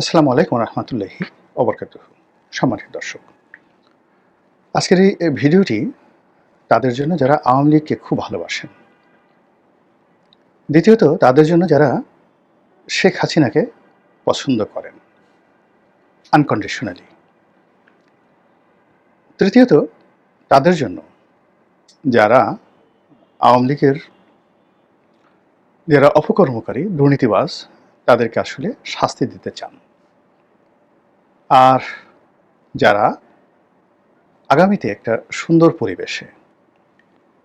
আসসালামু আলাইকুম রহমতুল্লাহি অবরকাত সম্মানিত দর্শক, আজকের এই ভিডিওটি তাদের জন্য যারা আওয়ামী লীগকে খুব ভালোবাসেন, দ্বিতীয়ত তাদের জন্য যারা শেখ হাসিনাকে পছন্দ করেন আনকন্ডিশনালি তৃতীয়ত তাদের জন্য যারা আওয়ামী লীগের যারা অপকর্মকারী, দুর্নীতিবাজ, তাদেরকে আসলে শাস্তি দিতে চান। আর যারা আগামীতে একটা সুন্দর পরিবেশে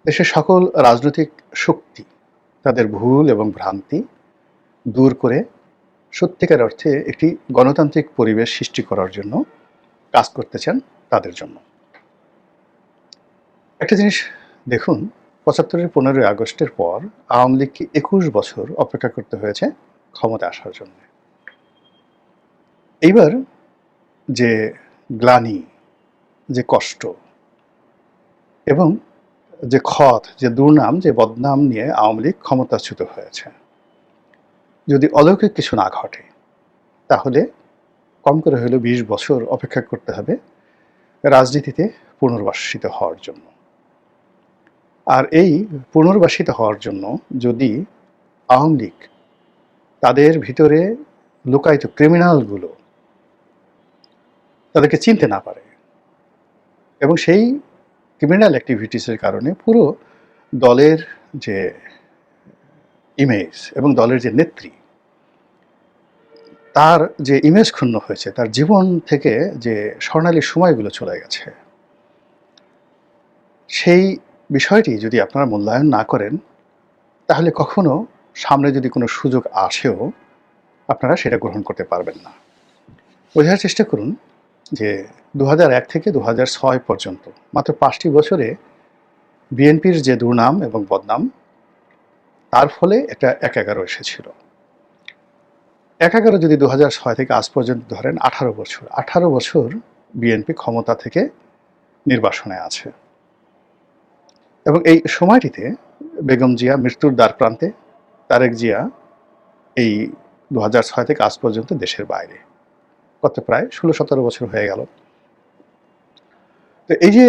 দেশের সকল রাজনৈতিক শক্তি তাদের ভুল এবং ভ্রান্তি দূর করে সত্যিকার অর্থে একটি গণতান্ত্রিক পরিবেশ সৃষ্টি করার জন্য কাজ করতে চান তাদের জন্য। একটা জিনিস দেখুন, পঁচাত্তরের পনেরোই আগস্টের পর আওয়ামী লীগকে একুশ বছর অপেক্ষা করতে হয়েছে ক্ষমতা আসার জন্য। এইবার যে গ্লানি, যে কষ্ট এবং যে ক্ষত, যে দুর্নাম, যে বদনাম নিয়ে আওয়ামী লীগ ক্ষমতাচ্যুত হয়েছে। যদি অলৌকিক কিছু না ঘটে, তাহলে কম করে হলেও বিশ বছর অপেক্ষা করতে হবে রাজনীতিতে পুনর্বাসিত হওয়ার জন্য। আর এই পুনর্বাসিত হওয়ার জন্য যদি আওয়ামী লীগ তাদের ভিতরে লুকায়িত ক্রিমিনালগুলো তাদেরকে চিনতে না পারে। এবং সেই ক্রিমিনাল অ্যাক্টিভিটিসের কারণে পুরো দলের যে ইমেজ এবং দলের যে নেত্রী, তার যে ইমেজ ক্ষুণ্ণ হয়েছে, তার জীবন থেকে যে স্বর্ণালী সময়গুলো চলে গেছে, সেই বিষয়টি যদি আপনারা মূল্যায়ন না করেন, তাহলে কখনো সামনে যদি কোনো সুযোগ আসেও আপনারা সেটা গ্রহণ করতে পারবেন না। বোঝার চেষ্টা করুন যে দু থেকে দু পর্যন্ত, মাত্র পাঁচটি বছরে বিএনপির যে দুর্নাম এবং বদনাম, তার ফলে এটা এক এগারো এসেছিল। এক এগারো যদি দু ছয় থেকে আজ পর্যন্ত ধরেন আঠারো বছর আঠারো বছর বিএনপি ক্ষমতা থেকে নির্বাসনে আছে। এবং এই সময়টিতে বেগম জিয়া মৃত্যুর দ্বার প্রান্তে, তারেক জিয়া এই দু ছয় থেকে আজ পর্যন্ত দেশের বাইরে। কত প্রায় ষোলো, সতেরো বছর হয়ে গেল। তো এই যে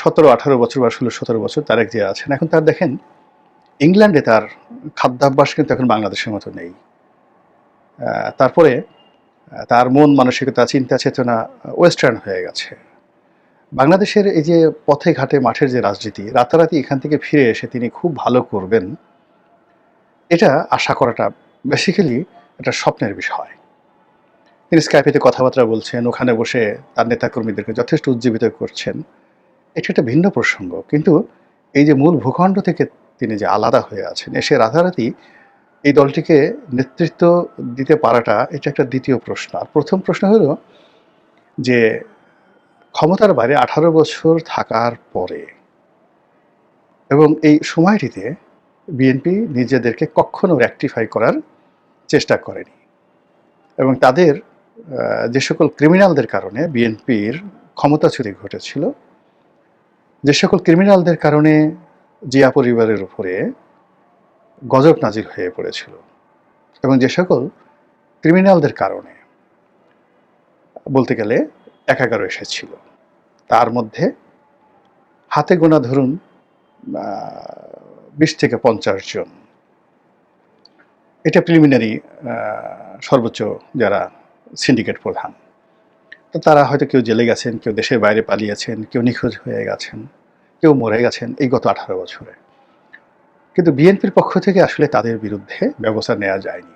সতেরো, আঠারো বছর বা ষোলো, সতেরো বছর তারেক যে আছেন, এখন তার দেখেন, ইংল্যান্ডে তার খাদ্যাভ্যাস কিন্তু এখন বাংলাদেশের মতো নেই। তারপরে তার মন মানসিকতা, চিন্তা, চেতনা ওয়েস্টার্ন হয়ে গেছে। বাংলাদেশের এই যে পথে ঘাটে মাঠের যে রাজনীতি, রাতারাতি এখান থেকে ফিরে এসে তিনি খুব ভালো করবেন, এটা আশা করাটা বেসিক্যালি একটা স্বপ্নের বিষয়। তিনি স্কাইপেতে কথাবার্তা বলছেন, ওখানে বসে তার নেতাকর্মীদেরকে যথেষ্ট উজ্জীবিত করছেন। এটা একটা ভিন্ন প্রসঙ্গ, কিন্তু এই যে মূল ভূখণ্ড থেকে তিনি যে আলাদা হয়ে আছেন, এসে রাতারাতি এই দলটিকে নেতৃত্ব দিতে পারাটা, এটা একটা দ্বিতীয় প্রশ্ন। আর প্রথম প্রশ্ন হলো যে ক্ষমতার বাইরে আঠারো বছর থাকার পরে এবং এই সময়টিতে বিএনপি নিজেদেরকে কখনো র্যাকটিফাই করার চেষ্টা করেনি এবং তাদের যে সকল ক্রিমিনালদের কারণে বিএনপির ক্ষমতাচ্যুতি ঘটেছিল, যে সকল ক্রিমিনালদের কারণে জিয়া পরিবারের উপরে গজব নাজির হয়ে পড়েছিল এবং যে সকল ক্রিমিনালদের কারণে বলতে গেলে একাগারো এসেছিল। তার মধ্যে হাতে গোনা ধরুন বিশ থেকে পঞ্চাশ জন। এটা প্রিলিমিনারি সর্বোচ্চ যারা সিন্ডিকেট প্রধান। তো তারা হয়তো কেউ জেলে গেছেন, কেউ দেশের বাইরে পালিয়েছেন, কেউ নিখোঁজ হয়ে গেছেন, কেউ মরে গেছেন এই গত আঠারো বছরে। কিন্তু বিএনপির পক্ষ থেকে আসলে তাদের বিরুদ্ধে ব্যবস্থা নেওয়া যায়নি।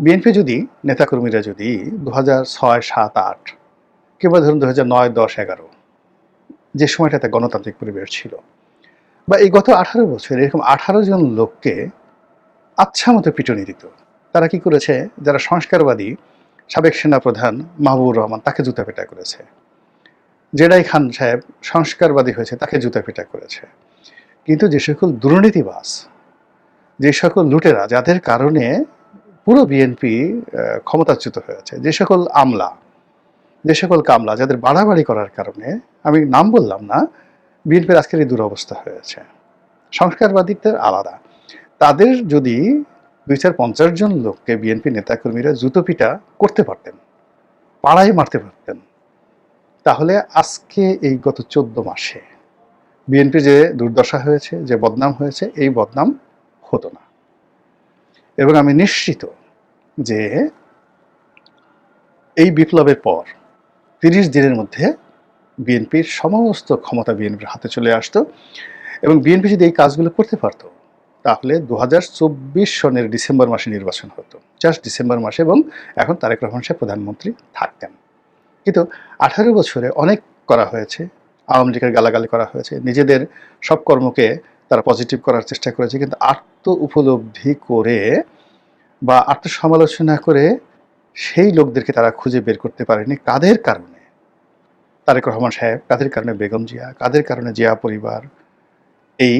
বিএনপি যদি, নেতাকর্মীরা যদি দু হাজার ছয়, সাত, আট কিংবা ধরুন দু হাজার নয়, দশ, এগারো যে সময়টাতে গণতান্ত্রিক পরিবেশ ছিল বা এই গত আঠারো বছর এরকম আঠারো জন লোককে আচ্ছা মতো পিটনি দিত। তারা কি করেছে? যারা সংস্কারবাদী সাবেক সেনাপ্রধান মাহবুবুর রহমান তাকে জুতা পেটা করেছে। জেডাই খান সাহেব সংস্কারবাদী হয়েছে, তাকে জুতা পেটা করেছে। কিন্তু যে সকল দুর্নীতিবাস যে সকল লুটেরা, যাদের কারণে পুরো বিএনপি ক্ষমতাচ্যুত হয়েছে, যে সকল আমলা, যে সকল কামলা, যাদের বাড়াবাড়ি করার কারণে, আমি নাম বললাম না বিএনপির আজকের এই দুরবস্থা হয়েছে। সংস্কারবাদীদের আলাদা। তাদের যদি দুই চার পঞ্চাশ জন লোককে বিএনপি নেতাকর্মীরা জুতো পিটা করতে পারতেন, পাড়ায় মারতে পারতেন। তাহলে আজকে এই গত চোদ্দ মাসে বিএনপি যে দুর্দশা হয়েছে, যে বদনাম হয়েছে, এই বদনাম হতো না। এবং আমি নিশ্চিত যে এই বিপ্লবের পর তিরিশ দিনের মধ্যে বিএনপির সমস্ত ক্ষমতা বিএনপির হাতে চলে আসতো এবং বিএনপি যদি এই কাজগুলো করতে পারতো তাহলে দু হাজার চব্বিশ সনের ডিসেম্বর মাসে নির্বাচন হতো। জাস্ট ডিসেম্বর মাসে এবং এখন তারেক রহমান সাহেব প্রধানমন্ত্রী থাকতেন। কিন্তু আঠারো বছরে অনেক করা হয়েছে, আওয়ামী লীগের গালাগালি করা হয়েছে, নিজেদের সব কর্মকে তারা পজিটিভ করার চেষ্টা করেছে, কিন্তু আত্ম উপলব্ধি করে বা আত্মসমালোচনা করে সেই লোকদেরকে তারা খুঁজে বের করতে পারেনি। কাদের কারণে? তারেক রহমান সাহেব, কাদের কারণে বেগম জিয়া, কাদের কারণে জিয়া পরিবার? এই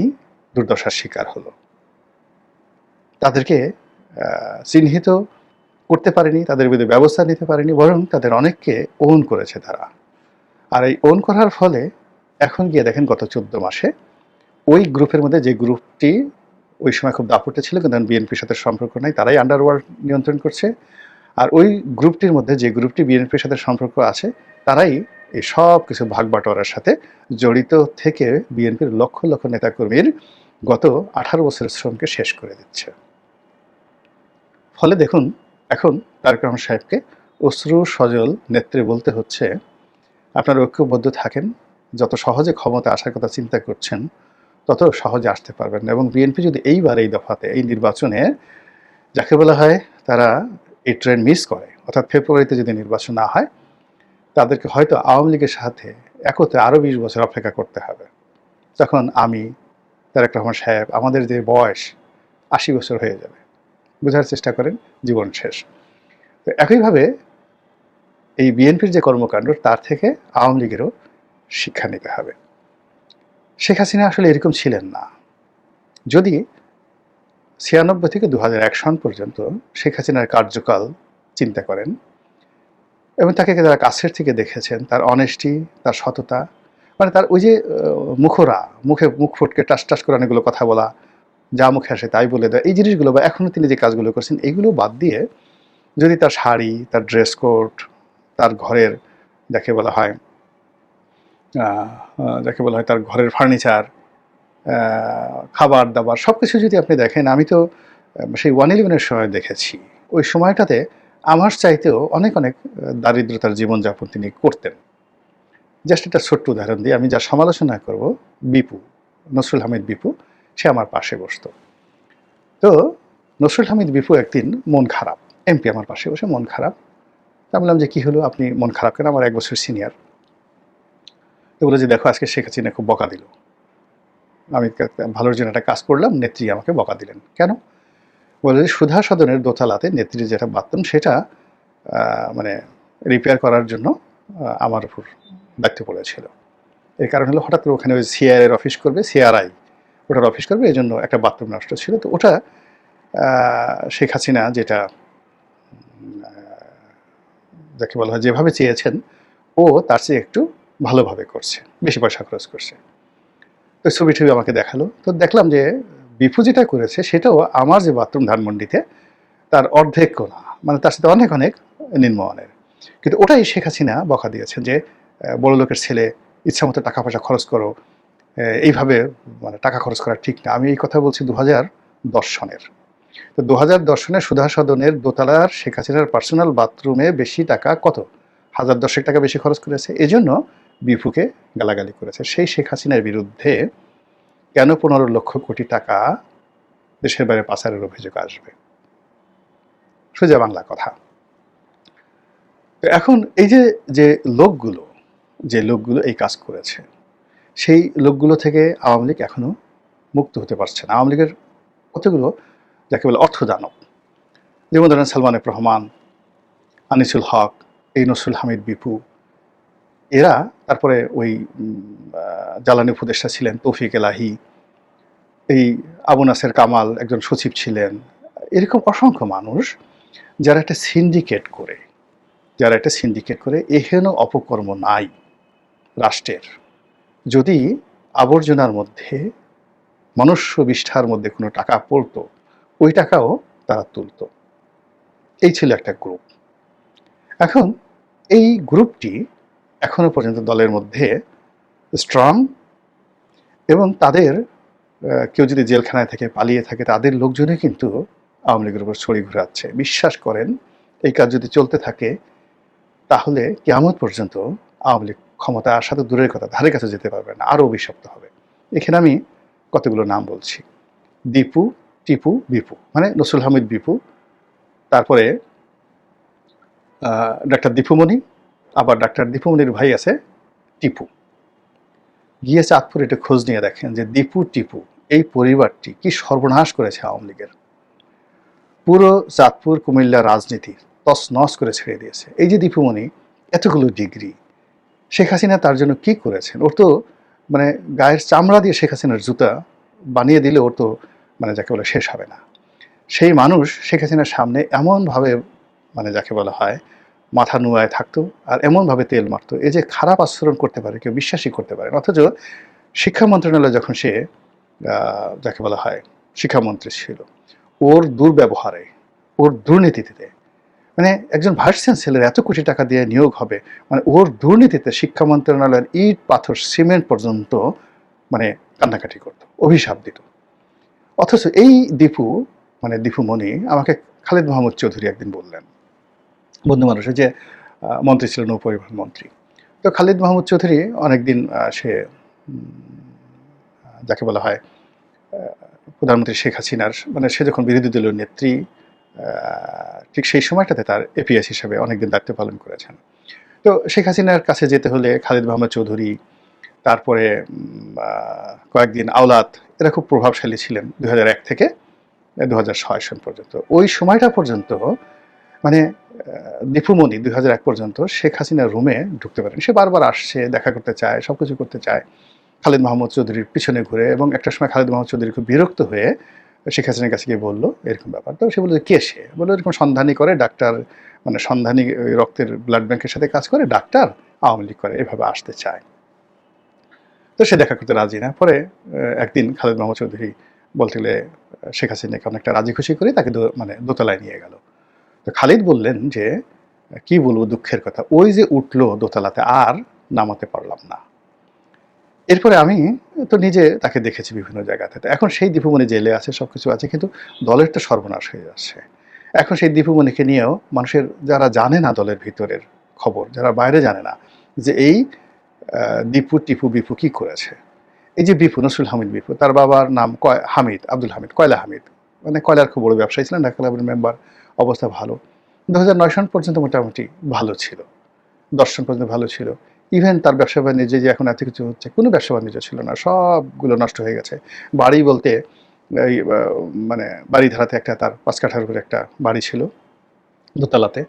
দুর্দশার শিকার হলো। তাদেরকে চিহ্নিত করতে পারেনি, তাদের বিরুদ্ধে ব্যবস্থা নিতে পারেনি, বরং তাদের অনেককে ওন করেছে তারা। আর এই ওন করার ফলে এখন গিয়ে দেখেন গত চোদ্দ মাসে ওই গ্রুপের মধ্যে যে গ্রুপটি ওই সময় খুব দাপটে ছিল, কিন্তু বিএনপির সাথে সম্পর্ক নাই, তারাই আন্ডারওয়ার্ল্ড নিয়ন্ত্রণ করছে। আর ওই গ্রুপটির মধ্যে যে গ্রুপটি বিএনপির সাথে সম্পর্ক আছে, তারাই এই সব কিছু ভাগ বাটোয়ারার সাথে জড়িত থেকে বিএনপির লক্ষ লক্ষ নেতাকর্মীর গত আঠারো বছরের শ্রমকে শেষ করে দিচ্ছে। ফলে দেখুন, এখন তারেক রহমান সাহেবকে অশ্রু সজল নেত্রে বলতে হচ্ছে, আপনারা ঐক্যবদ্ধ থাকেন, যত সহজে ক্ষমতা আসার কথা চিন্তা করছেন, তত সহজে আসতে পারবেন না। এবং বিএনপি যদি এইবার এই দফাতে, এই নির্বাচনে যাকে বলা হয় তারা এই ট্রেন মিস করে, অর্থাৎ ফেব্রুয়ারিতে যদি নির্বাচন না হয়, তাদেরকে হয়তো আওয়ামী লীগের সাথে একত্রে আরও বিশ বছর অপেক্ষা করতে হবে। তখন আমি, তারেক রহমান সাহেব, আমাদের যে বয়স, আশি বছর হয়ে যাবে। বোঝার চেষ্টা করেন, জীবন শেষ। তো একইভাবে এই বিএনপির যে কর্মকাণ্ড, তার থেকে আওয়ামী লীগেরও শিক্ষা নিতে হবে। শেখ হাসিনা আসলে এরকম ছিলেন না। যদি ছিয়ানব্বই থেকে দু হাজার এক সন পর্যন্ত শেখ হাসিনার কার্যকাল চিন্তা করেন এবং তাকে যারা কাছের থেকে দেখেছেন, তার অনেস্টি তার সততা মানে তার ওই যে মুখরা, মুখে মুখ ফুটকে টাস টাস করে অনেকগুলো কথা বলা যা মুখে আসে তাই বলে দেয়। এই জিনিসগুলো বা এখনও তিনি যে কাজগুলো করছেন, এগুলো বাদ দিয়ে যদি তার শাড়ি, তার ড্রেস কোড তার ঘরের যাকে বলা হয় যাকে বলা হয় তার ঘরের ফার্নিচার খাবার দাবার সব কিছু যদি আপনি দেখেন, আমি তো সেই ওয়ান ইলেভেনের সময় দেখেছি। ওই সময়টাতে আমার চাইতেও অনেক অনেক দারিদ্রতার জীবনযাপন তিনি করতেন। জাস্ট একটা ছোট্ট উদাহরণ দিয়ে আমি যা সমালোচনা করব, বিপু নসরুল হামিদ বিপু সে আমার পাশে বসতো। তো নসরুল হামিদ বিপু একদিন মন খারাপ, এমপি আমার পাশে বসে মন খারাপ। তা বললাম যে, কী হলো? আপনি মন খারাপ কেন? আমার এক বছর সিনিয়র তো বলে যে, দেখো, আজকে শেখ হাসিনা খুব বকা দিল। আমি ভালোর জন্য একটা কাজ করলাম, নেত্রী আমাকে বকা দিলেন। কেন? বলে যে, সুধা সদনের দোতলাতে নেত্রীর যেটা বাথরুম সেটা মানে রিপেয়ার করার জন্য আমার উপর দায়িত্ব পড়েছিল। এর কারণ হলো হঠাৎ করে ওখানে ওই সিআর অফিস করবে সিআরআই ওটার অফিস করবে এই জন্য একটা বাথরুম নষ্ট ছিল। তো ওটা শেখ হাসিনা যেটা যাকে বলা হয়, যেভাবে চেয়েছেন, ও তার চেয়ে একটু ভালোভাবে করছে, বেশি পয়সা খরচ করছে। তো ছবি টবি আমাকে দেখাল। তো দেখলাম যে বিপু যেটা করেছে, সেটাও আমার যে বাথরুম ধানমন্ডিতে, তার অর্ধেক না মানে তার সাথে অনেক অনেক নিম্নমানের কিন্তু ওটাই শেখ হাসিনা বকা দিয়েছেন যে বড় লোকের ছেলে ইচ্ছা মতো টাকা পয়সা খরচ করো এইভাবে মানে টাকা খরচ করা ঠিক না। আমি এই কথা বলছি দু হাজার দশ সনের। তো দু হাজার দশ সনের সুধা সদনের দোতলার শেখ হাসিনার পার্সোনাল বাথরুমে বেশি টাকা কত? হাজার দশেক টাকা বেশি খরচ করেছে। এজন্য বিপুকে গালাগালি করেছে। সেই শেখ হাসিনার বিরুদ্ধে কেন পনেরো লক্ষ কোটি টাকা দেশের বাইরে পাচারের অভিযোগ আসবে? সোজা বাংলা কথা। এখন এই যে যে লোকগুলো যে লোকগুলো এই কাজ করেছে সেই লোকগুলো থেকে আওয়ামী লীগ এখনও মুক্ত হতে পারছে না। আওয়ামী লীগের কতগুলো যাকে বলে অর্থদানব? যেমন ধরেন সালমান রহমান, আনিসুল হক এই নসরুল হামিদ বিপু, এরা তারপরে ওই জ্বালানি উপদেষ্টা ছিলেন তৌফিক এলাহি, এই আবু নাসের কামাল একজন সচিব ছিলেন। এরকম অসংখ্য মানুষ যারা একটা সিন্ডিকেট করে, যারা একটা সিন্ডিকেট করে, এহেন অপকর্ম নাই রাষ্ট্রের। যদি আবর্জনার মধ্যে, মনুষ্য বিষ্ঠার মধ্যে কোনো টাকা পড়তো, ওই টাকাও তারা তুলত। এই ছিল একটা গ্রুপ এখন এই গ্রুপটি এখনও পর্যন্ত দলের মধ্যে স্ট্রং এবং তাদের কেউ যদি জেলখানায় থেকে পালিয়ে থাকে, তাদের লোকজনই কিন্তু আওয়ামী লীগের উপর ছড়ি ঘুরাচ্ছে। বিশ্বাস করেন, এই কাজ যদি চলতে থাকে, তাহলে কেমন পর্যন্ত আওয়ামী লীগ ক্ষমতা তো দূরের কথা ধারে কাছে যেতে পারবে না, আরও অভিশপ্ত হবে। এখানে আমি কতগুলো নাম বলছি? দীপু, টিপু, বিপু মানে নসরুল হামিদ বিপু, তারপরে ডাক্তার দীপুমণি, আবার ডাক্তার দীপুমণির ভাই আছে টিপু। গিয়ে চাঁদপুর একটু খোঁজ নিয়ে দেখেন যে দীপু, টিপু, এই পরিবারটি কি সর্বনাশ করেছে আওয়ামী লীগের। পুরো চাঁদপুর, কুমিল্লা রাজনীতি তস নস করে ছেড়ে দিয়েছে। এই যে দীপুমণি, এতগুলো ডিগ্রি শেখ হাসিনা তার জন্য কি করেছেন? ওর তো মানে গায়ের চামড়া দিয়ে শেখ হাসিনার জুতা বানিয়ে দিলে ওর তো মানে যাকে বলে শেষ হবে না। সেই মানুষ শেখ হাসিনার সামনে এমনভাবে মানে যাকে বলা হয়, মাথা নুয়ায় থাকতো আর এমনভাবে তেল মারতো। এই যে খারাপ আচরণ করতে পারে, কেউ বিশ্বাসই করতে পারে। অথচ শিক্ষা মন্ত্রণালয় যখন সে যাকে বলা হয়, শিক্ষামন্ত্রী ছিল, ওর দুর্ব্যবহারে, ওর দুর্নীতিতে মানে একজন ভাইস চ্যান্সেলর এত কোটি টাকা দিয়ে নিয়োগ হবে মানে ওর দুর্নীতিতে শিক্ষা মন্ত্রণালয়ের ইট, পাথর, সিমেন্ট পর্যন্ত মানে কান্নাকাটি করতো, অভিশাপ দিত। অথচ এই দীপু মানে দীপু মণি আমাকে খালেদ মোহাম্মদ চৌধুরী একদিন বললেন, বন্ধু মানুষের যে মন্ত্রী ছিলেন নৌপরিবহন মন্ত্রী। তো খালিদ মোহাম্মদ চৌধুরী অনেকদিন সে যাকে বলা হয় প্রধানমন্ত্রী শেখ হাসিনার মানে সে যখন বিরোধী দলীয় নেত্রী ঠিক সেই সময়টাতে তার এপিএস হিসেবে অনেকদিন দায়িত্ব পালন করেছেন। তো শেখ হাসিনার কাছে যেতে হলে খালিদ মোহাম্মদ চৌধুরী, তারপরে কয়েকদিন আওলাত এরা খুব প্রভাবশালী ছিলেন দুই হাজার এক থেকে দু হাজার ছয় সন পর্যন্ত। ওই সময়টা পর্যন্ত মানে দীপুমণি দুই এক পর্যন্ত শেখ হাসিনার রুমে ঢুকতে পারেন। সে বারবার আসছে, দেখা করতে চায় সব কিছু করতে চায়। খালিদ মাহমুদ চৌধুরীর পিছনে ঘুরে এবং একটা সময় খালিদ মাহমুদ চৌধুরী খুব বিরক্ত হয়ে শেখ হাসিনার কাছে গিয়ে বলল, এরকম ব্যাপার। তো সে বলল কে সে? বলল, এরকম সন্ধানী করে, ডাক্তার মানে সন্ধানী রক্তের ব্লাড ব্যাংকের সাথে কাজ করে, ডাক্তার আওয়ামী লীগ করে, এভাবে আসতে চায়। তো সে দেখা করতে রাজি না। পরে একদিন খালেদ মাহমুদ চৌধুরী বলতে গেলে, শেখ হাসিনাকে অনেকটা রাজি খুশি করে, তাকে মানে দোতলায় নিয়ে গেল। তো খালিদ বললেন যে, কি বলব দুঃখের কথা, ওই যে উঠল দোতলাতে, আর নামাতে পারলাম না। এরপরে আমি তো নিজে তাকে দেখেছি বিভিন্ন জায়গাতে তো এখন সেই দীপুমণি জেলে আছে সব কিছু আছে, কিন্তু দলের তো সর্বনাশ হয়ে যাচ্ছে। এখন সেই দীপুমণিকে নিয়েও মানুষের যারা জানে না দলের ভিতরের খবর, যারা বাইরে জানে না, যে এই দীপু টিপু বিপু কি করেছে? এই যে বিপু নসরুল হামিদ বিপু, তার বাবার নাম কয়, হামিদ, আব্দুল হামিদ, কয়লা হামিদ। মানে কয়লার খুব বড় ব্যবসায়ী ছিলেন, ঢাকা ক্লাবের মেম্বার, অবস্থা ভালো। দু হাজার নয় সন পর্যন্ত মোটামুটি ভালো ছিল। দর্শন পর্যন্ত ভালো ছিল। ইভেন তার ব্যবসা বাণিজ্য যে এখন এত কিছু হচ্ছে কোনো ব্যবসা বাণিজ্য ছিল না সবগুলো নষ্ট হয়ে গেছে। বাড়ি বলতে এই মানে বাড়ি ধারাতে একটা তার পাঁচ কাঠার উপরে একটা বাড়ি ছিল দোতলাতে।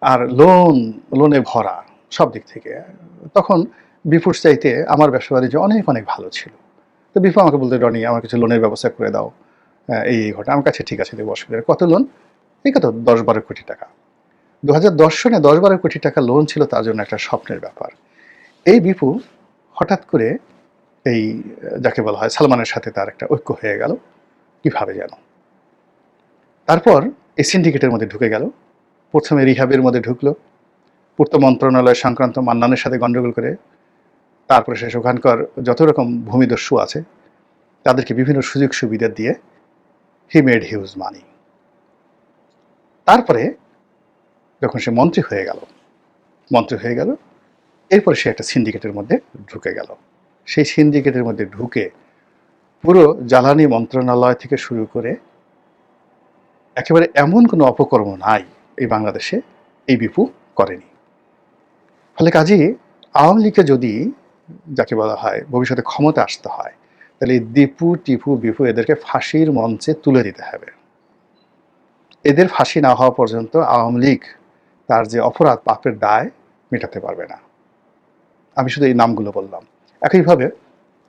আর লোন লোনে ভরা সব দিক থেকে। তখন বিপুর চাইতে আমার ব্যবসা বাণিজ্য অনেক অনেক ভালো ছিল। তো বিপু আমাকে বলতে রনি আমার কিছু লোনের ব্যবস্থা করে দাও। আহ, এই এই ঘটনা আমার কাছে ঠিক আছে দেবো অসুবিধা কত লোন এই কত? দশ বারো কোটি টাকা। দু হাজার দশ সনে দশ বারো কোটি টাকা লোন ছিল তার জন্য একটা স্বপ্নের ব্যাপার। এই বিপু হঠাৎ করে এই, যাকে বলা হয় সালমানের সাথে তার একটা ঐক্য হয়ে গেল। কীভাবে যেন। তারপর এই সিন্ডিকেটের মধ্যে ঢুকে গেল। প্রথমে রিহাবের মধ্যে ঢুকলো। পূর্ত মন্ত্রণালয় সংক্রান্ত মান্নানের সাথে গণ্ডগোল করে তারপরে শেষ ওখানকার যত রকম ভূমিদস্যু আছে, তাদেরকে বিভিন্ন সুযোগ সুবিধা দিয়ে হি মেড হিউজ মানি তারপরে যখন সে মন্ত্রী হয়ে গেল, মন্ত্রী হয়ে গেল এরপরে সে একটা সিন্ডিকেটের মধ্যে ঢুকে গেল। সেই সিন্ডিকেটের মধ্যে ঢুকে পুরো জ্বালানি মন্ত্রণালয় থেকে শুরু করে একেবারে এমন কোনো অপকর্ম নাই এই বাংলাদেশে এই বিপু করেনি। ফলে কাজেই আওয়ামী লীগকে যদি যাকে বলা হয় ভবিষ্যতে ক্ষমতা আসতে হয়, তাহলে দীপু, টিপু, বিপু এদেরকে ফাঁসির মঞ্চে তুলে দিতে হবে। এদের ফাঁসি না হওয়া পর্যন্ত আওয়ামী লীগ তার যে অপরাধ পাপের দায় মেটাতে পারবে না। আমি শুধু এই নামগুলো বললাম। একইভাবে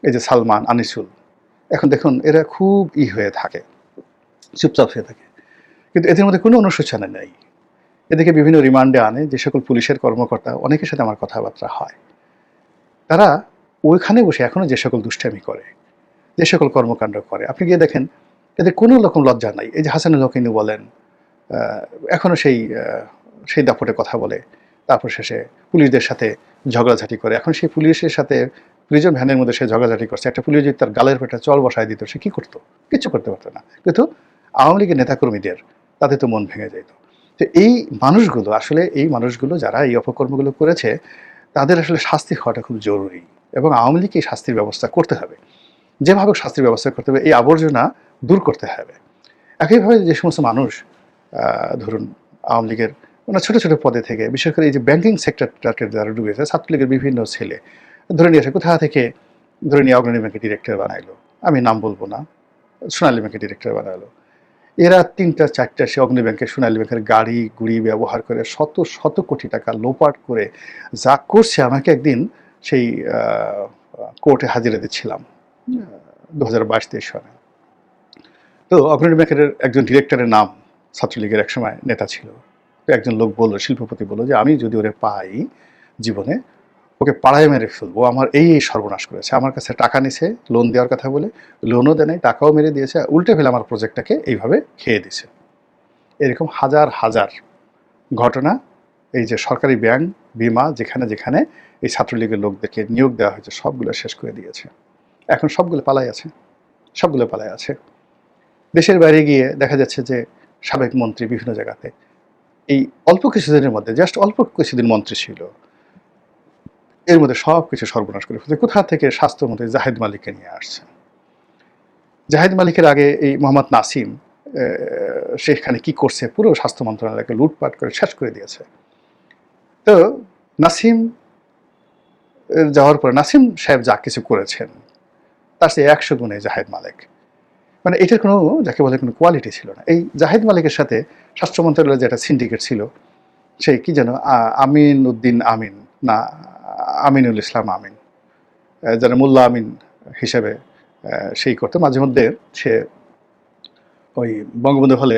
এই যে সালমান, আনিসুল, এখন দেখুন এরা খুব ই হয়ে থাকে, চুপচাপ হয়ে থাকে। কিন্তু এদের মধ্যে কোনো অনুশোচনা নেই। এদেরকে বিভিন্ন রিমান্ডে আনে, যে সকল পুলিশের কর্মকর্তা, অনেকের সাথে আমার কথাবার্তা হয়। তারা ওইখানে বসে এখনও যে সকল দুষ্টামি করে, যে সকল কর্মকাণ্ড করে। আপনি গিয়ে দেখেন, এদের কোনো রকম লজ্জা নাই। এই যে হাসানুল হকিনু বলেন এখনও সেই সেই দাপটে কথা বলে। তারপর শেষে পুলিশদের সাথে ঝগড়াঝাটি করে। এখন সেই পুলিশের সাথে প্রিজন ভ্যানের মধ্যে সে ঝগড়াঝাটি করছে। একটা পুলিশ যদি তার গালের পেটে চল বসায় দিত, সে কী করতো? কিচ্ছু করতে পারতো না। কিন্তু আওয়ামী লীগের নেতাকর্মীদের, তাতে তো মন ভেঙে যেত তো এই মানুষগুলো, আসলে এই মানুষগুলো যারা এই অপকর্মগুলো করেছে, তাদের আসলে শাস্তি হওয়াটা খুব জরুরি এবং আওয়ামী লীগকে এই শাস্তির ব্যবস্থা করতে হবে। যেভাবে শাস্তির ব্যবস্থা করতে হবে, এই আবর্জনা দূর করতে হবে। একইভাবে যে সমস্ত মানুষ ধরুন আওয়ামী লীগের মানে ছোটো ছোটো পদে থেকে বিশেষ করে এই যে ব্যাংকিং সেক্টরটাকে যারা ডুবেছে ছাত্রলীগের বিভিন্ন ছেলে ধরে নিয়ে আসে কোথা থেকে? ধরে নিয়ে অগ্রণী ব্যাংকের ডিরেক্টর বানাইলো। আমি নাম বলব না সোনালী ব্যাংকের ডিরেক্টর বানাইলো। এরা তিনটা চারটা সে অগ্নি ব্যাংকের সোনালী ব্যাংকের গাড়ি গুড়ি ব্যবহার করে শত শত কোটি টাকা লোপাট করে যা করছে আমাকে একদিন সেই কোর্টে হাজিরা দিচ্ছিলাম দু হাজার বাইশ তেইশ সালে। তো অগ্রণী ব্যাংকের একজন ডিরেক্টরের নাম ছাত্রলীগের একসময় নেতা ছিল। একজন লোক বলল, শিল্পপতি বলল যে, আমি যদি ওরে পাই জীবনে, ওকে পাড়ায় মেরে ফেলব। আমার এই এই সর্বনাশ করেছে। আমার কাছে টাকা নিছে লোন দেওয়ার কথা বলে লোনও দেয় নাই, টাকাও মেরে দিয়েছে উল্টে ফেলে আমার প্রজেক্টটাকে এইভাবে খেয়ে দিছে এরকম হাজার হাজার ঘটনা, এই যে সরকারি ব্যাংক, বিমা, যেখানে যেখানে এই ছাত্রলীগের লোকদেরকে নিয়োগ দেওয়া হয়েছে, সবগুলো শেষ করে দিয়েছে। এখন সবগুলো পালাই আছে, সবগুলো পালাই আছে। দেশের বাইরে গিয়ে দেখা যাচ্ছে যে সাবেক মন্ত্রী বিভিন্ন জায়গাতে এই অল্প কিছুদিনের মধ্যে জাস্ট অল্প কিছুদিন মন্ত্রী ছিল, এর মধ্যে সব কিছু সর্বনাশ করে ফেলছে। কোথা থেকে স্বাস্থ্যমন্ত্রী জাহেদ মালিককে নিয়ে আসছে? জাহেদ মালিকের আগে এই মোহাম্মদ নাসিম সেখানে কি করছে? পুরো স্বাস্থ্য মন্ত্রণালয়কে লুটপাট করে শেষ করে দিয়েছে। তো নাসিম যাওয়ার পরে নাসিম সাহেব যা কিছু করেছেন, তার সে একশো গুণে জাহেদ মালিক। মানে এটার কোনো, যাকে বলে কোনো কোয়ালিটি ছিল না। এই জাহেদ মালিকের সাথে স্বাস্থ্য মন্ত্রণালয়ের যে একটা সিন্ডিকেট ছিল সেই কি যেন আমিন উদ্দিন আমিন, না, আমিনুল ইসলাম আমিন যারা মোল্লা আমিন হিসেবে সেই করতো। মাঝে মধ্যে সে ওই বঙ্গবন্ধু হলে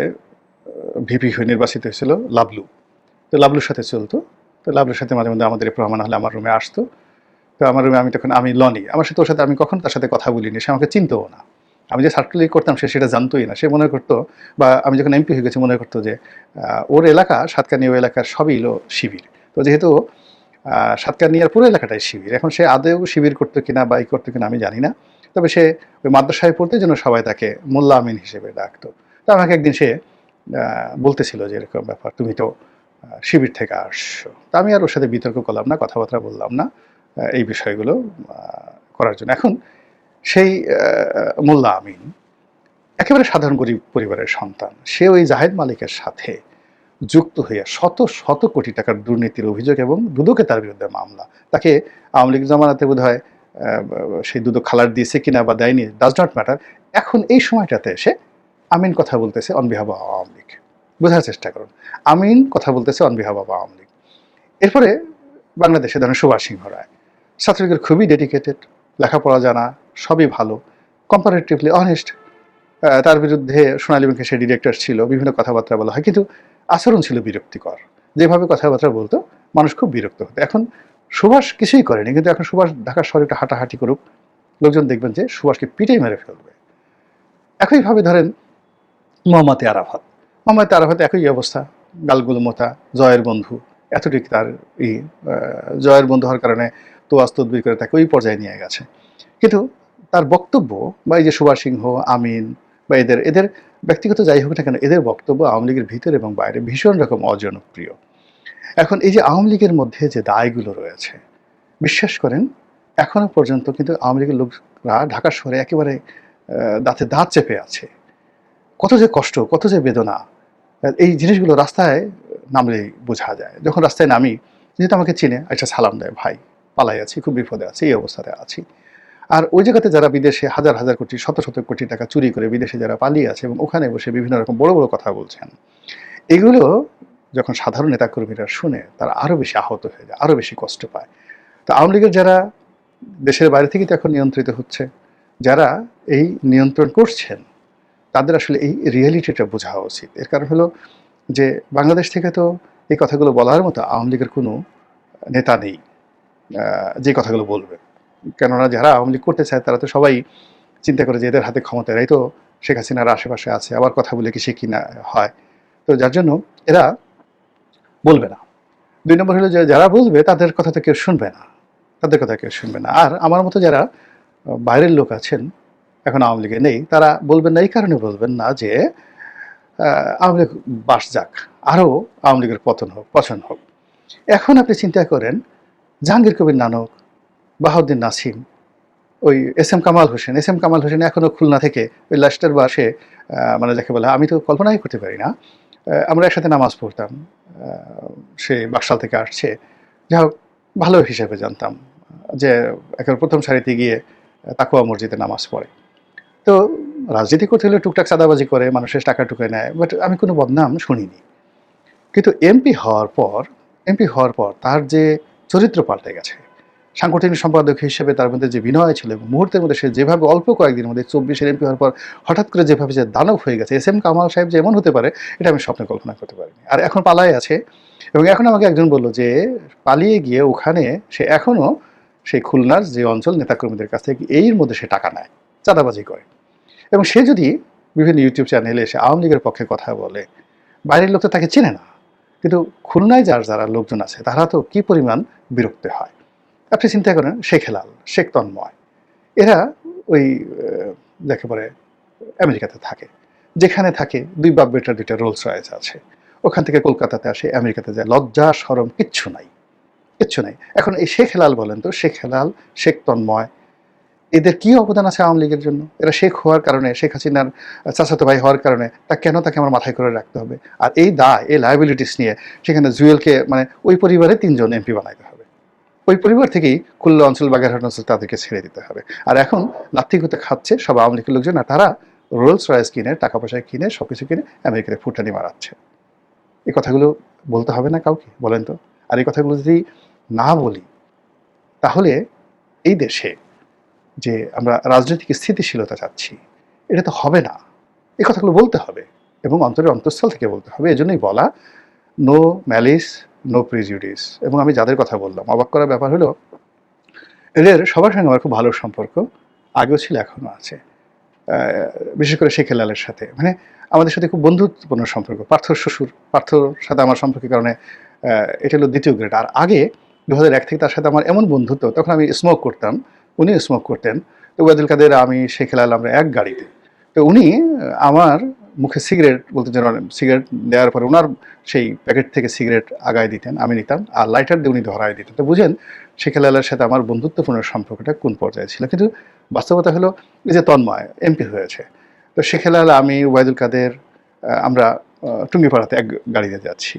ভিপি হয়ে নির্বাচিত হয়েছিল লাবলু। তো লাবলুর সাথে চলতো। তো লাবলুর সাথে মাঝে মধ্যে আমাদের প্রমাণ হলে আমার রুমে আসতো। তো আমার রুমে আমি তখন, আমি লনি। আমার সাথে ওর সাথে আমি কখন তার সাথে কথা বলিনি। সে আমাকে চিনতও না। আমি যে সার্কুলার করতাম সে সেটা জানতোই না। সে মনে করতো বা আমি যখন এমপি হয়ে গেছি মনে করতো যে ওর এলাকা সাতকানিয়া এলাকার সবই হলো শিবির। তো যেহেতু সাতকানিয়ার পুরো এলাকাটাই শিবির, এখন সে আদেও শিবির করতো কিনা বা ই করতো কিনা আমি জানি না। তবে সে ওই মাদ্রাসায় পড়তে জন্য সবাই তাকে মোল্লা আমিন হিসেবে ডাকতো। তো আমাকে একদিন সে বলতেছিল যে এরকম ব্যাপার, তুমি তো শিবির থেকে আসছো। তা আমি আর ওর সাথে বিতর্ক করলাম না, কথাবার্তা বললাম না এই বিষয়গুলো করার জন্য। এখন সেই মোল্লা আমিন, একেবারে সাধারণ গরিব পরিবারের সন্তান সে ওই জাহেদ মালিকের সাথে যুক্ত হইয়া শত শত কোটি টাকার দুর্নীতির অভিযোগ এবং দুদকে তার বিরুদ্ধে মামলা। তাকে আওয়ামী লীগ জামানাতে বোধ হয় সেই দুদক খালার দিয়েছে কিনা বা দেয়নি ডাজ নট ম্যাটার এখন এই সময়টাতে এসে আমিন কথা বলতেছে অন বিহাব আওয়ামী লীগ। বোঝার চেষ্টা করুন। আমিন কথা বলতেছে অন বিহাব আওয়ামী লীগ। এরপরে বাংলাদেশে ধরেন সুভাষ সিংহ রায়। ছাত্রলীগের খুবই ডেডিকেটেড লেখাপড়া জানা সবই ভালো। কম্পারেটিভলি অনেস্ট তার বিরুদ্ধে সোনালী ব্যাংকে সে ডিরেক্টর ছিল বিভিন্ন কথাবার্তা বলা হয়। কিন্তু আচরণ ছিল বিরক্তিকর। যেভাবে কথাবার্তা বলতো মানুষ খুব বিরক্ত হতো। এখন সুভাষ কিছুই করেনি কিন্তু এখন সুভাষ ঢাকার শহরে একটু হাঁটাহাঁটি করুক লোকজন দেখবেন যে সুভাষকে পিটেই মেরে ফেলবে। একইভাবে ধরেন মোহাম্মদ আরাফাত। মোহাম্মদ আরাফাত একই অবস্থা গালগুলো মোতা জয়ের বন্ধু। এতটুকু তার ই আহ, জয়ের বন্ধু হওয়ার কারণে তো আস্তদ্বির করে তাকে ওই পর্যায়ে নিয়ে গেছে। কিন্তু তার বক্তব্য বা এই যে সুভাষ সিংহ, আমিন বা এদের এদের ব্যক্তিগত যাই হোক না কেন, এদের বক্তব্য আওয়ামী লীগের ভিতরে এবং বাইরে ভীষণ রকম অজনপ্রিয়। এখন এই যে আওয়ামী লীগের মধ্যে যে দায়গুলো রয়েছে, বিশ্বাস করেন, এখনও পর্যন্ত কিন্তু আওয়ামী লীগের লোকরা ঢাকা শহরে একেবারে দাঁতে দাঁত চেপে আছে। কত যে কষ্ট, কত যে বেদনা, এই জিনিসগুলো রাস্তায় নামলেই বোঝা যায়। যখন রাস্তায় নামি, যেহেতু আমাকে চিনে একটা সালাম দেয়, ভাই, পালাই আছি, খুব বিপদে আছি, এই অবস্থাতে আছি। আর ওই জায়গাতে যারা বিদেশে হাজার হাজার কোটি, শত শত কোটি টাকা চুরি করে বিদেশে যারা পালিয়ে আছে এবং ওখানে বসে বিভিন্ন রকম বড় বড় কথা বলছেন, এগুলো যখন সাধারণ নেতাকর্মীরা শুনে তারা আরও বেশি আহত হয়ে যায় আরও বেশি কষ্ট পায়। তো আওয়ামী লীগের যারা দেশের বাইরে থেকে তো এখন নিয়ন্ত্রিত হচ্ছে, যারা এই নিয়ন্ত্রণ করছেন, তাদের আসলে এই রিয়েলিটিটা বোঝা উচিত। এর কারণ হলো যে বাংলাদেশ থেকে তো এই কথাগুলো বলার মতো আওয়ামী লীগের কোনো নেতা নেই যে কথাগুলো বলবে। কেননা যারা আওয়ামী লীগ করতে চায়, তারা তো সবাই চিন্তা করে যে এদের হাতে ক্ষমতা এরাই তো শেখ হাসিনার আশেপাশে আছে, আবার কথা বলে কি সে কিনা হয়। তো যার জন্য এরা বলবে না। দুই নম্বর হলো যে যারা বলবে, তাদের কথা তো কেউ শুনবে না। তাদের কথা কেউ শুনবে না। আর আমার মতো যারা বাইরের লোক আছেন, এখন আওয়ামী লীগে নেই, তারা বলবেন না, এই কারণে বলবেন না যে আওয়ামী লীগ বাস যাক, আরও আওয়ামী লীগের পতন হোক পছন হোক। এখন আপনি চিন্তা করেন, জাহাঙ্গীর কবির নানক বাহাউদ্দিন নাসিম, ওই S M Kamal Hossain, S M Kamal Hossain এখনও খুলনা থেকে ওই লাস্টের বাসে মানে যাকে বলে, আমি তো কল্পনাই করতে পারি না। আমরা একসাথে নামাজ পড়তাম সে বাকশাল থেকে আসছে। যা হোক, ভালো হিসেবে জানতাম যে একেবারে প্রথম সারিতে গিয়ে তাকুয়া মসজিদে নামাজ পড়ে। তো রাজনীতি করতে হলে টুকটাক চাঁদাবাজি করে, মানুষের টাকা টুকে নেয় বাট আমি কোনো বদনাম শুনিনি। কিন্তু এমপি হওয়ার পর এমপি হওয়ার পর তার যে চরিত্র পাল্টে গেছে সাংগঠনিক সম্পাদক হিসেবে তার মধ্যে যে বিনয় ছিল এবং মুহূর্তের মধ্যে সে যেভাবে অল্প কয়েকদিনের মধ্যে চব্বিশের এমপি হওয়ার পর হঠাৎ করে যেভাবে যে দানব হয়ে গেছে, এস এম কামাল সাহেব যে এমন হতে পারে, এটা আমি স্বপ্নে কল্পনা করতে পারিনি। আর এখন পালায় আছে এবং এখন আমাকে একজন বলল যে পালিয়ে গিয়ে ওখানে সে এখনও সেই খুলনার যে অঞ্চল নেতাকর্মীদের কাছ থেকে এর মধ্যে সে টাকা নেয়, চাঁদাবাজি করে। এবং সে যদি বিভিন্ন ইউটিউব চ্যানেলে এসে আওয়ামী লীগের পক্ষে কথা বলে, বাইরের লোক তো তাকে চেনে না। কিন্তু খুলনায় যার যারা লোকজন আছে, তারা তো কি পরিমাণ বিরক্ত হয়। আপনি চিন্তা করেন, শেখ হেলাল, শেখ তন্ময়, এরা ওই যাকে বলে, আমেরিকাতে থাকে। যেখানে থাকে দুই বাপ বেটার দুইটা রোলস রয়েস আছে। ওখান থেকে কলকাতাতে আসে, আমেরিকাতে যায়, লজ্জা, সরম, কিচ্ছু নাই। কিচ্ছু নাই। এখন এই শেখ হেলাল বলেন তো, শেখ হেলাল, শেখ তন্ময়, এদের কি অবদান আছে আওয়ামী লীগের জন্য? এরা শেখ হওয়ার কারণে, শেখ হাসিনার চাচাতো ভাই হওয়ার কারণে, তা কেন তাকে আমার মাথায় করে রাখতে হবে? আর এই দায়, এই লাইবিলিটিস নিয়ে, সেখানে জুয়েলকে মানে ওই পরিবারে তিনজন এমপি বানাইতে হবে। ওই পরিবার থেকেই খুলনা অঞ্চল, বাগেরহাট অঞ্চল তাদেরকে ছেড়ে দিতে হবে। আর এখন লাথি করতে খাচ্ছে, সব আওয়ামী লীগের লোকজন, আর তারা রোলস রয়েস কিনে, টাকা পয়সা কিনে সব কিছু কিনে আমেরিকাতে ফুটানি মারাচ্ছে। এই কথাগুলো বলতে হবে না কাউকে, বলেন তো। আর এই কথাগুলো যদি না বলি, তাহলে এই দেশে যে আমরা রাজনৈতিক স্থিতিশীলতা চাচ্ছি, এটা তো হবে না। এই কথাগুলো বলতে হবে এবং অন্তরের অন্তঃস্থল থেকে বলতে হবে। এজন্যই বলা নো ম্যালিস নো প্রিজিউডিস এবং আমি যাদের কথা বললাম, অবাক করার ব্যাপার হলো, এদের সবার সঙ্গে আমার খুব ভালো সম্পর্ক আগেও ছিল এখনও আছে। বিশেষ করে শেখ হেলালের সাথে। মানে আমাদের সাথে খুব বন্ধুত্বপূর্ণ সম্পর্ক পার্থর শ্বশুর, পার্থর সাথে আমার সম্পর্কের কারণে এটা হলো দ্বিতীয় গ্রেড আর আগে দু হাজার এক থেকে তার সাথে আমার এমন বন্ধুত্ব, তখন আমি স্মোক করতাম উনি স্মোক করতেন। তো ওয়াদুল কাদের, আমি, শেখ হেলাল, আমরা এক গাড়িতে। তো উনি আমার মুখে সিগারেট বলতে যেন সিগারেট দেওয়ার পরে ওনার সেই প্যাকেট থেকে সিগারেট আগায় দিতেন, আমি নিতাম, আর লাইটার দিয়ে উনি ধরায় দিতেন। তো বুঝেন শেখ হেলালের সাথে আমার বন্ধুত্বপূর্ণ সম্পর্কটা কোন পর্যায়ে ছিল? কিন্তু বাস্তবতা হলো এই যে তন্ময় এমপি হয়েছে। তো শেখ হেলাল আমি ওয়াইদুল কাদের আমরা টুঙ্গিপাড়াতে এক গাড়িতে যাচ্ছি।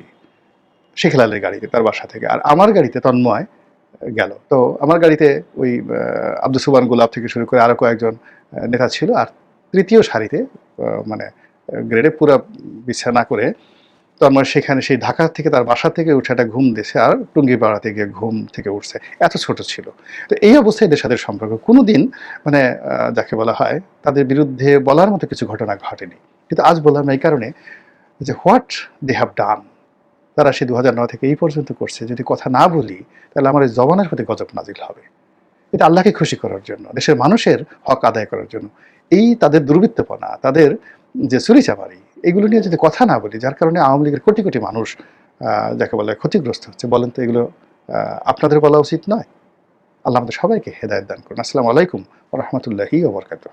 শেখ হেলালের গাড়িতে, তার বাসা থেকে। আর আমার গাড়িতে তন্ময় গেল। তো আমার গাড়িতে ওই আব্দুল সুবান গোলাপ থেকে শুরু করে আরও কয়েকজন নেতা ছিল। আর তৃতীয় সারিতে মানে গ্রেডে পুরো বিছা না করে তন্ময় সেখানে সেই ঢাকা থেকে তার বাসা থেকে উঠে একটা ঘুম দিয়েছে আর টুঙ্গি পাড়াতে গিয়ে ঘুম থেকে উঠছে। এত ছোট ছিল। তো এই অবস্থায় এদের সাথে সম্পর্ক। কোনো দিন মানে যাকে বলা হয়, তাদের বিরুদ্ধে বলার মতো কিছু ঘটনা ঘটেনি। কিন্তু আজ বললাম এই কারণে যে হোয়াট দে হ্যাভ ডান? তারা সে দু হাজার নয় থেকে এই পর্যন্ত করছে। যদি কথা না বলি, তাহলে আমার এই জবানের প্রতি গজব নাজিল হবে। এটা আল্লাহকে খুশি করার জন্য, দেশের মানুষের হক আদায় করার জন্য। এই তাদের দুর্বৃত্তপনা, তাদের যে চুরিচামারি এগুলো নিয়ে যদি কথা না বলি, যার কারণে আওয়ামী লীগের কোটি কোটি মানুষ যাকে বলে ক্ষতিগ্রস্ত হচ্ছে, বলেন তো এগুলো আপনাদের বলা উচিত নয়। আল্লাহ আমাদের সবাইকে হেদায়ত দান করুন। আসসালামু আলাইকুম রহমতুল্লাহি ওবরকাতুহ